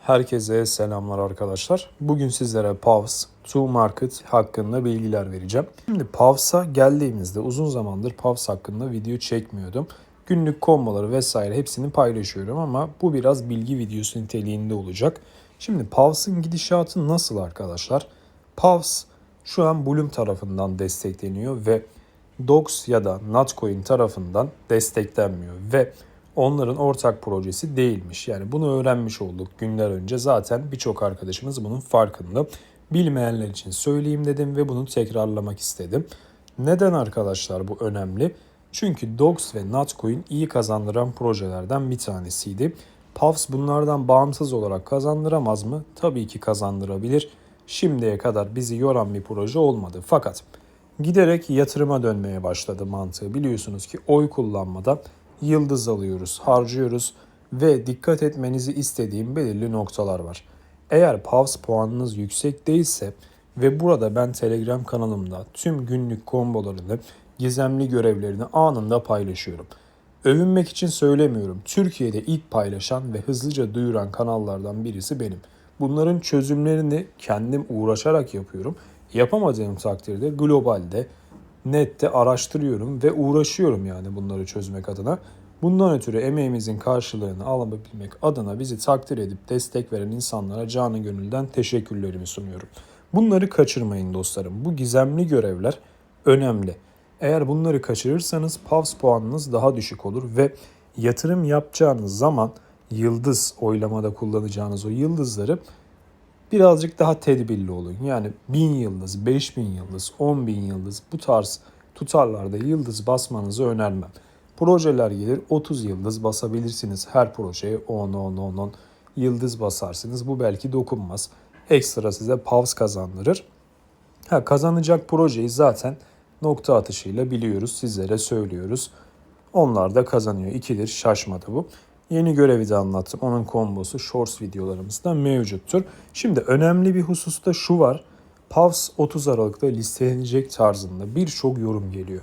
Herkese selamlar arkadaşlar. Bugün sizlere Pavs, To Market hakkında bilgiler vereceğim. Şimdi Pavs'a geldiğimizde uzun zamandır Pavs hakkında video çekmiyordum. Günlük komboları vesaire hepsini paylaşıyorum ama bu biraz bilgi videosu niteliğinde olacak. Şimdi Pavs'ın gidişatı nasıl arkadaşlar? Pavs şu an Bloom tarafından destekleniyor ve Dox ya da Notcoin tarafından desteklenmiyor ve onların ortak projesi değilmiş. Yani bunu öğrenmiş olduk günler önce. Zaten birçok arkadaşımız bunun farkında. Bilmeyenler için söyleyeyim dedim ve bunu tekrarlamak istedim. Neden arkadaşlar bu önemli? Çünkü Dox ve Notcoin iyi kazandıran projelerden bir tanesiydi. Puffs bunlardan bağımsız olarak kazandıramaz mı? Tabii ki kazandırabilir. Şimdiye kadar bizi yoran bir proje olmadı. Fakat giderek yatırıma dönmeye başladı mantığı. Biliyorsunuz ki oy kullanmadan yıldız alıyoruz, harcıyoruz ve dikkat etmenizi istediğim belirli noktalar var. Eğer PAVS puanınız yüksek değilse ve burada ben Telegram kanalımda tüm günlük kombolarını, gizemli görevlerini anında paylaşıyorum. Övünmek için söylemiyorum. Türkiye'de ilk paylaşan ve hızlıca duyuran kanallardan birisi benim. Bunların çözümlerini kendim uğraşarak yapıyorum. Yapamadığım takdirde globalde nette araştırıyorum ve uğraşıyorum yani bunları çözmek adına. Bundan ötürü emeğimizin karşılığını alabilmek adına bizi takdir edip destek veren insanlara canı gönülden teşekkürlerimi sunuyorum. Bunları kaçırmayın dostlarım. Bu gizemli görevler önemli. Eğer bunları kaçırırsanız PAVS puanınız daha düşük olur ve yatırım yapacağınız zaman yıldız oylamada kullanacağınız o yıldızları birazcık daha tedbirli olun. Yani 1000 yıldız, 5000 yıldız, 10.000 yıldız bu tarz tutarlarda yıldız basmanızı önermem. Projeler gelir 30 yıldız basabilirsiniz her projeye 10 10 10 10 yıldız basarsınız. Bu belki dokunmaz. Ekstra size pavs kazandırır. Ha, kazanacak projeyi zaten nokta atışıyla biliyoruz, sizlere söylüyoruz. Onlar da kazanıyor. İkidir şaşmadı bu. Yeni görevi de anlattım. Onun kombosu shorts videolarımızda mevcuttur. Şimdi önemli bir hususta şu var. Pavs 30 Aralık'ta listelenecek tarzında birçok yorum geliyor.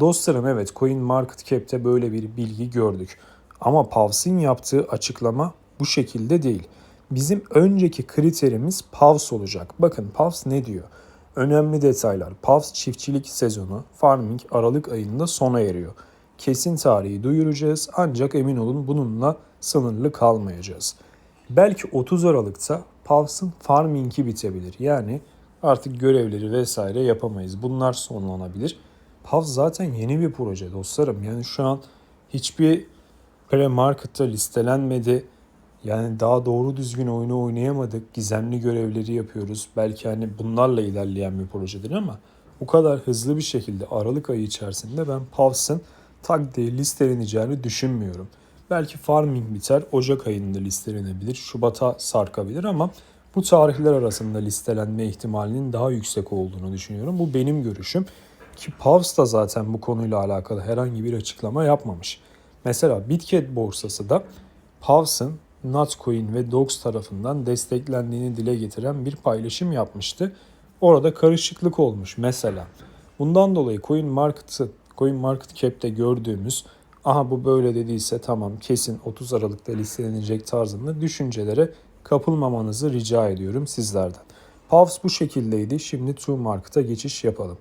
Dostlarım evet Coin Market Cap'te böyle bir bilgi gördük. Ama Pavs'in yaptığı açıklama bu şekilde değil. Bizim önceki kriterimiz Pavs olacak. Bakın Pavs ne diyor? Önemli detaylar. Pavs çiftçilik sezonu farming Aralık ayında sona eriyor. Kesin tarihi duyuracağız ancak emin olun bununla sınırlı kalmayacağız. Belki 30 Aralık'ta Pavs'ın farming'i bitebilir. Yani artık görevleri vesaire yapamayız. Bunlar sonlanabilir. Pavs zaten yeni bir proje dostlarım. Yani şu an hiçbir pre-market'ta listelenmedi. Yani daha doğru düzgün oyunu oynayamadık. Gizemli görevleri yapıyoruz. Belki hani bunlarla ilerleyen bir projedir ama bu kadar hızlı bir şekilde Aralık ayı içerisinde ben Pavs'ın tak diye listeleneceğini düşünmüyorum. Belki farming biter, Ocak ayında listelenebilir, Şubat'a sarkabilir ama bu tarihler arasında listelenme ihtimalinin daha yüksek olduğunu düşünüyorum. Bu benim görüşüm. Ki Pavs da zaten bu konuyla alakalı herhangi bir açıklama yapmamış. Mesela Bitget borsası da Pavs'ın Notcoin ve Dox tarafından desteklendiğini dile getiren bir paylaşım yapmıştı. Orada karışıklık olmuş mesela. Bundan dolayı Coin Market'ı Coin Market Cap'te gördüğümüz aha bu böyle dediyse tamam kesin 30 Aralık'ta listelenecek tarzında düşüncelere kapılmamanızı rica ediyorum sizlerden. Pavs bu şekildeydi. Şimdi True Market'a geçiş yapalım.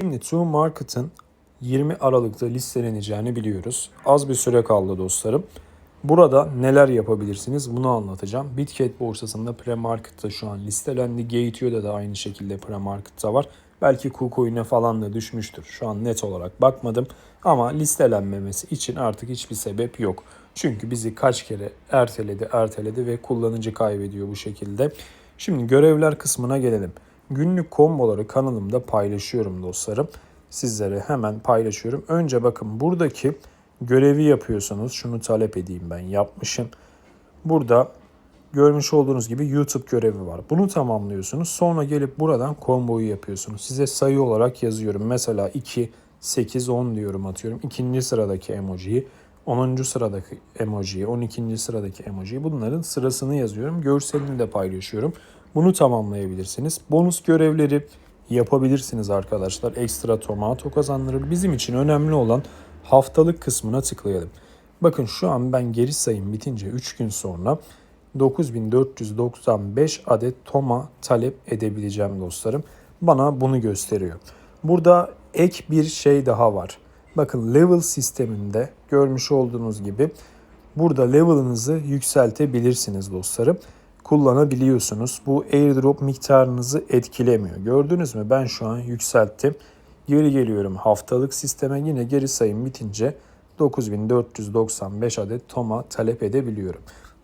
Şimdi True Market'ın 20 Aralık'ta listeleneceğini biliyoruz. Az bir süre kaldı dostlarım. Burada neler yapabilirsiniz bunu anlatacağım. Bitget borsasında pre-market'ta şu an listelendi. Gateio'da da aynı şekilde pre-market'ta var. Belki KuCoin'e falan da düşmüştür. Şu an net olarak bakmadım. Ama listelenmemesi için artık hiçbir sebep yok. Çünkü bizi kaç kere erteledi erteledi ve kullanıcı kaybediyor bu şekilde. Şimdi görevler kısmına gelelim. Günlük komboları kanalımda paylaşıyorum dostlarım. Sizlere hemen paylaşıyorum. Önce bakın buradaki görevi yapıyorsanız şunu talep edeyim ben yapmışım. Burada görmüş olduğunuz gibi YouTube görevi var. Bunu tamamlıyorsunuz. Sonra gelip buradan komboyu yapıyorsunuz. Size sayı olarak yazıyorum. Mesela 2, 8, 10 diyorum atıyorum. İkinci sıradaki emojiyi, 10. sıradaki emojiyi, 12. sıradaki emojiyi bunların sırasını yazıyorum. Görselini de paylaşıyorum. Bunu tamamlayabilirsiniz. Bonus görevleri yapabilirsiniz arkadaşlar. Ekstra tomato kazandırır. Bizim için önemli olan haftalık kısmına tıklayalım. Bakın şu an ben geri sayım bitince 3 gün sonra 9495 adet toma talep edebileceğim dostlarım. Bana bunu gösteriyor. Burada ek bir şey daha var. Bakın level sisteminde görmüş olduğunuz gibi burada level'ınızı yükseltebilirsiniz dostlarım. Kullanabiliyorsunuz. Bu airdrop miktarınızı etkilemiyor. Gördünüz mü? Ben şu an yükselttim. Geri geliyorum haftalık sisteme yine geri sayım bitince 9495 adet toma talep edebiliyorum.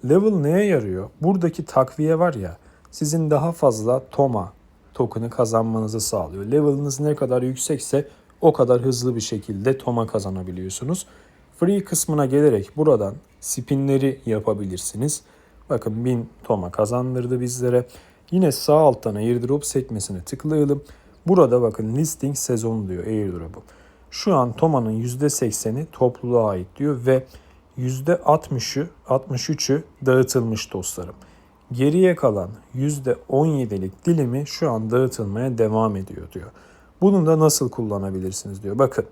Level neye yarıyor? Buradaki takviye var ya sizin daha fazla toma token'ı kazanmanızı sağlıyor. Level'ınız ne kadar yüksekse o kadar hızlı bir şekilde toma kazanabiliyorsunuz. Free kısmına gelerek buradan spinleri yapabilirsiniz. Bakın 1000 toma kazandırdı bizlere. Yine sağ alttan airdrop sekmesine tıklayalım. Burada bakın listing sezonu diyor airdrop'u. Şu an Toma'nın %80'i topluluğa ait diyor ve %60'ı 63'ü dağıtılmış dostlarım. Geriye kalan %17'lik dilimi şu an dağıtılmaya devam ediyor diyor. Bunu da nasıl kullanabilirsiniz diyor. Bakın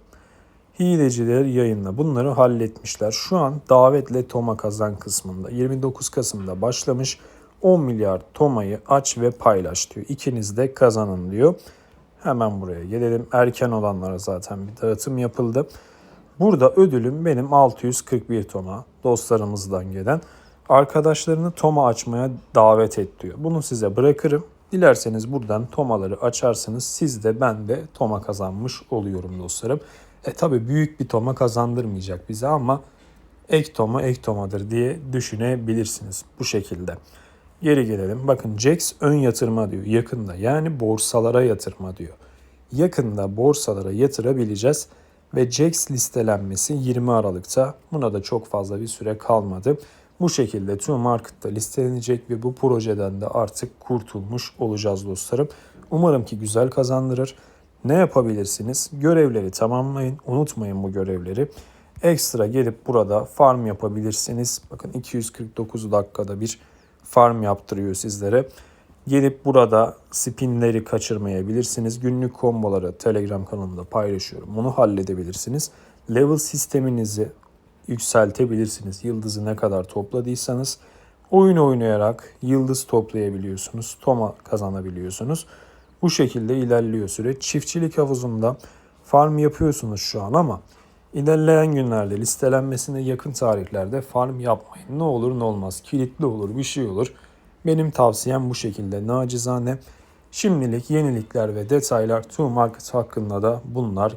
hileciler yayınla bunları halletmişler. Şu an davetle Toma kazan kısmında 29 Kasım'da başlamış. 10 milyar Toma'yı aç ve paylaş diyor. İkiniz de kazanın diyor. Hemen buraya gelelim. Erken olanlara zaten bir dağıtım yapıldı. Burada ödülüm benim 641 Toma dostlarımızdan gelen. Arkadaşlarını Toma açmaya davet et diyor. Bunu size bırakırım. Dilerseniz buradan Tomaları açarsınız. Siz de ben de Toma kazanmış oluyorum dostlarım. E tabi büyük bir Toma kazandırmayacak bize ama ek Toma ek Toma'dır diye düşünebilirsiniz bu şekilde. Geri gelelim. Bakın Jax ön yatırma diyor yakında. Yani borsalara yatırma diyor. Yakında borsalara yatırabileceğiz ve Jax listelenmesi 20 Aralık'ta. Buna da çok fazla bir süre kalmadı. Bu şekilde tüm markette listelenecek ve bu projeden de artık kurtulmuş olacağız dostlarım. Umarım ki güzel kazandırır. Ne yapabilirsiniz? Görevleri tamamlayın. Unutmayın bu görevleri. Ekstra gelip burada farm yapabilirsiniz. Bakın 249 dakikada bir farm yaptırıyor sizlere. Gelip burada spinleri kaçırmayabilirsiniz. Günlük komboları Telegram kanalımda paylaşıyorum. Onu halledebilirsiniz. Level sisteminizi yükseltebilirsiniz. Yıldızı ne kadar topladıysanız oyun oynayarak yıldız toplayabiliyorsunuz. Toma kazanabiliyorsunuz. Bu şekilde ilerliyor süreç. Çiftçilik havuzunda farm yapıyorsunuz şu an ama ilerleyen günlerde listelenmesine yakın tarihlerde farm yapmayın. Ne olur ne olmaz. Kilitli olur bir şey olur. Benim tavsiyem bu şekilde nacizane. Şimdilik yenilikler ve detaylar Two Market hakkında da bunlar